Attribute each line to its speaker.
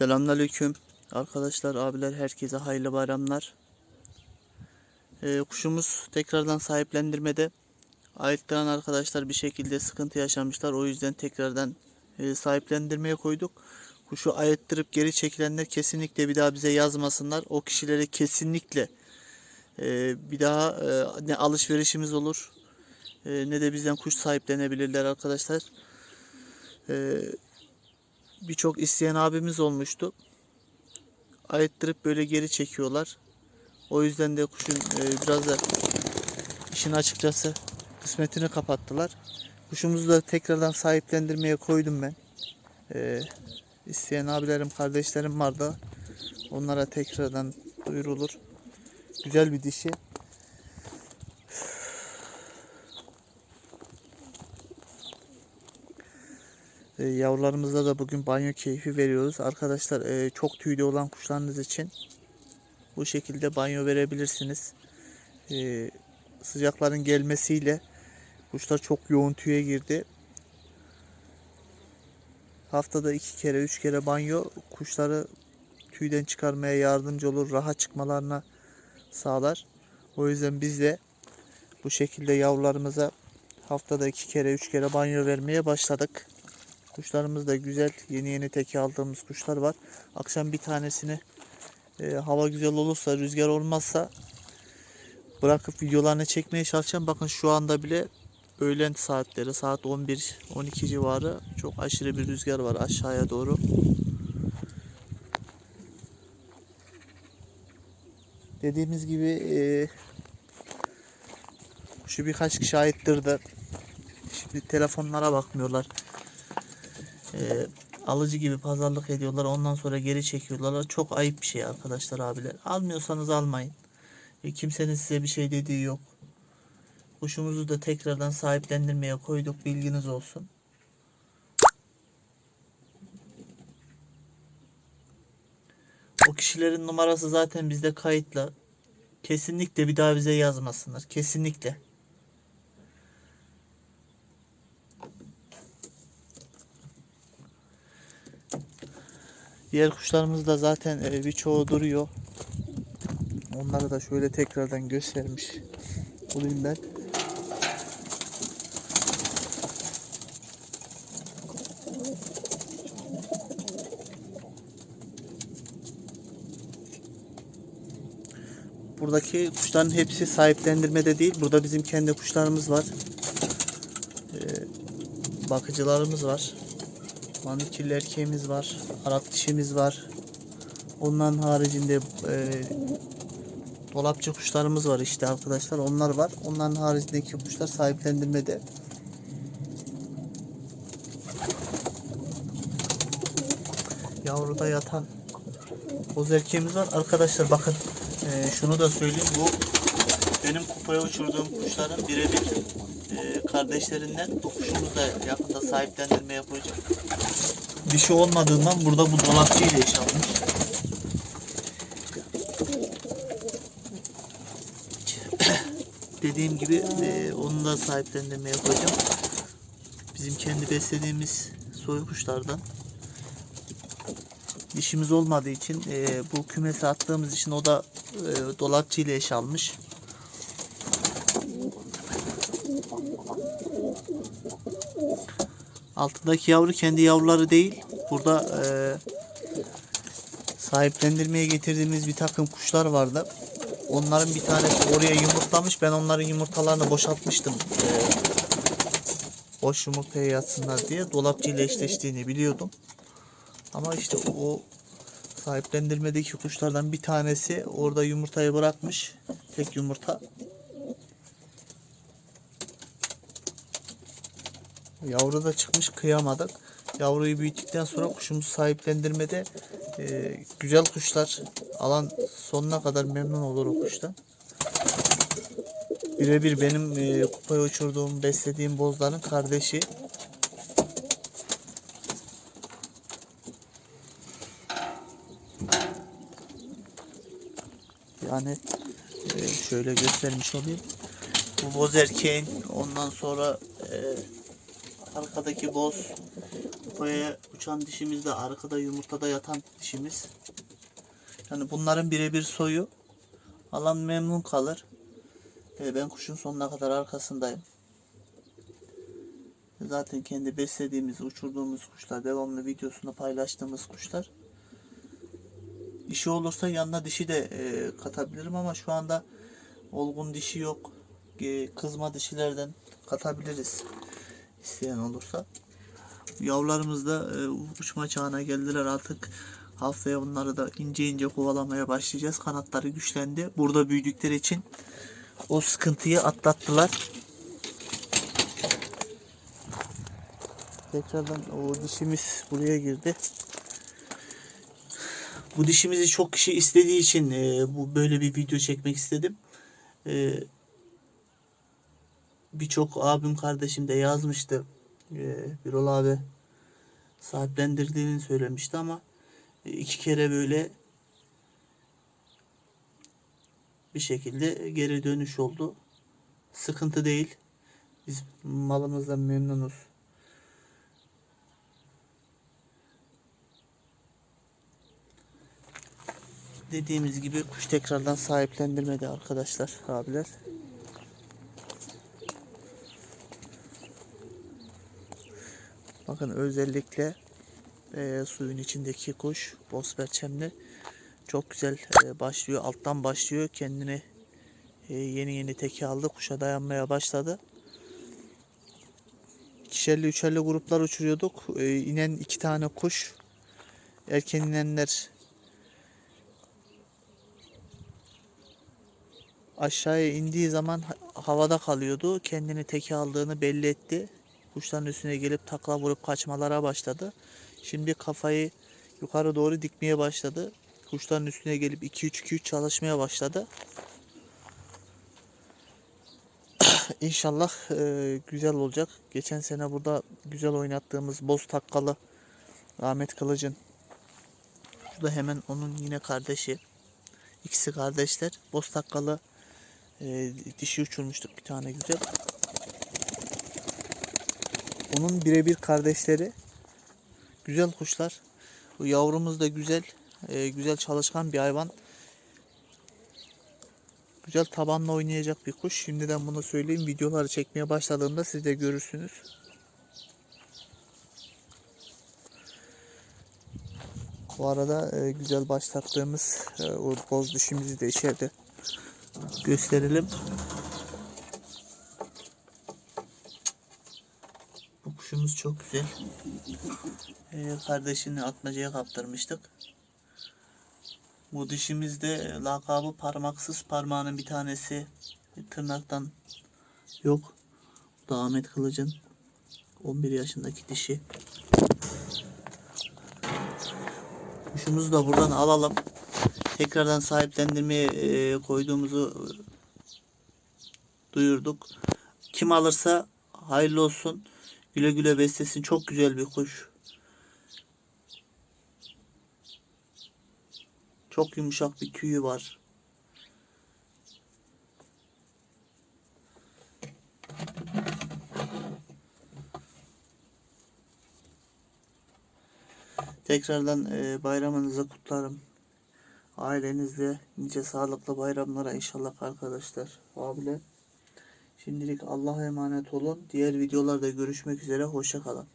Speaker 1: Selamünaleyküm arkadaşlar, abiler, herkese hayırlı bayramlar. Ee, kuşumuz tekrardan sahiplendirmede. Ayıttıran arkadaşlar bir şekilde sıkıntı yaşamışlar. O yüzden tekrardan e, sahiplendirmeye koyduk. Kuşu ayıttırıp geri çekilenler kesinlikle bir daha bize yazmasınlar. O kişilere kesinlikle e, bir daha e, ne alışverişimiz olur e, ne de bizden kuş sahiplenebilirler arkadaşlar. E, birçok isteyen abimiz olmuştu. Ayıttırıp böyle geri çekiyorlar. O yüzden de kuşun e, biraz da işin açıkçası kısmetini kapattılar. Kuşumuzu da tekrardan sahiplendirmeye koydum ben. E, isteyen abilerim, kardeşlerim var da onlara tekrardan duyurulur. Güzel bir dişi. E, yavrularımıza da bugün banyo keyfi veriyoruz. Arkadaşlar e, çok tüylü olan kuşlarınız için bu şekilde banyo verebilirsiniz. E, sıcakların gelmesiyle kuşlar çok yoğun tüye girdi. Haftada iki kere, üç kere banyo kuşları tüyden çıkarmaya yardımcı olur. Rahat çıkmalarına sağlar. O yüzden biz de bu şekilde yavrularımıza haftada iki kere, üç kere banyo vermeye başladık. Kuşlarımız da güzel. Yeni yeni teki aldığımız kuşlar var. Akşam bir tanesini e, hava güzel olursa, rüzgar olmazsa bırakıp videolarını çekmeye çalışacağım. Bakın şu anda bile öğlen saatleri saat 11-12 civarı çok aşırı bir rüzgar var aşağıya doğru. Dediğimiz gibi e, şu birkaç kişi aittirdi. Şimdi telefonlara bakmıyorlar. E, alıcı gibi pazarlık ediyorlar. Ondan sonra geri çekiyorlar. Çok ayıp bir şey arkadaşlar abiler. Almıyorsanız almayın. E, kimsenin size bir şey dediği yok. Kuşumuzu da tekrardan sahiplendirmeye koyduk. Bilginiz olsun. O kişilerin numarası zaten bizde kayıtlı. Kesinlikle bir daha bize yazmasınlar. Kesinlikle. Diğer kuşlarımız da zaten e, birçoğu duruyor. Onları da şöyle tekrardan göstermiş olayım ben. Buradaki kuşların hepsi sahiplendirmede değil. Burada bizim kendi kuşlarımız var. Ee, bakıcılarımız var. Manikürlü erkeğimiz var. Arap dişimiz var. Onların haricinde e, dolapçı kuşlarımız var işte arkadaşlar. Onlar var. Onların haricindeki kuşlar sahiplendirmede. Yavruda yatan boz erkeğimiz var. Arkadaşlar bakın e, şunu da söyleyeyim. Bu benim kupaya uçurduğum kuşların birebir e, kardeşlerinden. Bu kuşumuzu da yakında sahiplendirmeye koyacağım. Dişi olmadığından burada bu dolapçı ile iş almış. Dediğim gibi e, onu da sahiplendirmeye koyacağım. Bizim kendi beslediğimiz soy kuşlardan. Dişimiz olmadığı için e, bu kümese attığımız için o da e, dolapçı ile eş almış. Altındaki yavru kendi yavruları değil. Burada e, sahiplendirmeye getirdiğimiz bir takım kuşlar vardı. Onların bir tanesi oraya yumurtlamış. Ben onların yumurtalarını boşaltmıştım. E, boş yumurtaya yatsınlar diye. Dolapçı ile eşleştiğini biliyordum. Ama işte o sahiplendirmedeki kuşlardan bir tanesi orada yumurtayı bırakmış. Tek yumurta. Yavru da çıkmış kıyamadık. Yavruyu büyüttükten sonra kuşumuzu sahiplendirmede e, güzel kuşlar alan sonuna kadar memnun olur o kuştan. Birebir benim e, kupaya uçurduğum, beslediğim bozların kardeşi. Yani e, şöyle göstermiş olayım. Bu boz erkeğin ondan sonra e, arkadaki boz Kafaya uçan dişimiz de arkada yumurtada yatan dişimiz. Yani bunların birebir soyu. Alan memnun kalır. Ee, ben kuşun sonuna kadar arkasındayım. Zaten kendi beslediğimiz, uçurduğumuz kuşlar, devamlı videosunu paylaştığımız kuşlar. İşi olursa yanına dişi de e, katabilirim ama şu anda olgun dişi yok. E, kızma dişilerden katabiliriz isteyen olursa. Yavrularımız da e, uçma çağına geldiler artık. Haftaya bunları da ince ince kovalamaya başlayacağız. Kanatları güçlendi. Burada büyüdükleri için o sıkıntıyı atlattılar. Tekrardan o dişimiz buraya girdi. Bu dişimizi çok kişi istediği için e, bu böyle bir video çekmek istedim. E, Birçok abim kardeşim de yazmıştı. E, Birol abi sahiplendirdiğini söylemişti ama iki kere böyle bir şekilde geri dönüş oldu. Sıkıntı değil. Biz malımızdan memnunuz. Dediğimiz gibi kuş tekrardan sahiplendirmedi arkadaşlar, abiler. Bakın özellikle e, suyun içindeki kuş boz perçemli çok güzel e, başlıyor. Alttan başlıyor. Kendini e, yeni yeni teki aldı. Kuşa dayanmaya başladı. İkişerli üçerli gruplar uçuruyorduk. E, inen iki tane kuş. Erken inenler aşağıya indiği zaman ha- havada kalıyordu. Kendini teki aldığını belli etti. Kuşların üstüne gelip takla vurup kaçmalara başladı. Şimdi kafayı yukarı doğru dikmeye başladı. Kuşların üstüne gelip 2-3-2-3 çalışmaya başladı. İnşallah e, güzel olacak. Geçen sene burada güzel oynattığımız boz takkalı Ahmet Kılıç'ın. Bu da hemen onun yine kardeşi. İkisi kardeşler. Boz takkalı e, dişi uçurmuştuk bir tane güzel. Onun birebir kardeşleri. Güzel kuşlar. Bu yavrumuz da güzel. e, güzel çalışkan bir hayvan. Güzel tabanla oynayacak bir kuş. Şimdiden bunu söyleyeyim. Videoları çekmeye başladığımda siz de görürsünüz. Bu arada e, güzel başlattığımız e, o boz dişimizi de içeride gösterelim. Bu kuşumuz çok güzel. Ee, kardeşini atmacaya kaptırmıştık. Bu dişimiz de lakabı parmaksız parmağının bir tanesi tırnaktan yok. Bu da Ahmet Kılıç'ın 11 yaşındaki dişi. Kuşumuzu da buradan alalım. Tekrardan sahiplendirmeye e, koyduğumuzu duyurduk. Kim alırsa hayırlı olsun. Güle güle beslesin. Çok güzel bir kuş. Çok yumuşak bir tüyü var. Tekrardan e, bayramınızı kutlarım. Ailenizle nice sağlıklı bayramlara inşallah arkadaşlar. Abiler. Şimdilik Allah'a emanet olun. Diğer videolarda görüşmek üzere. Hoşça kalın.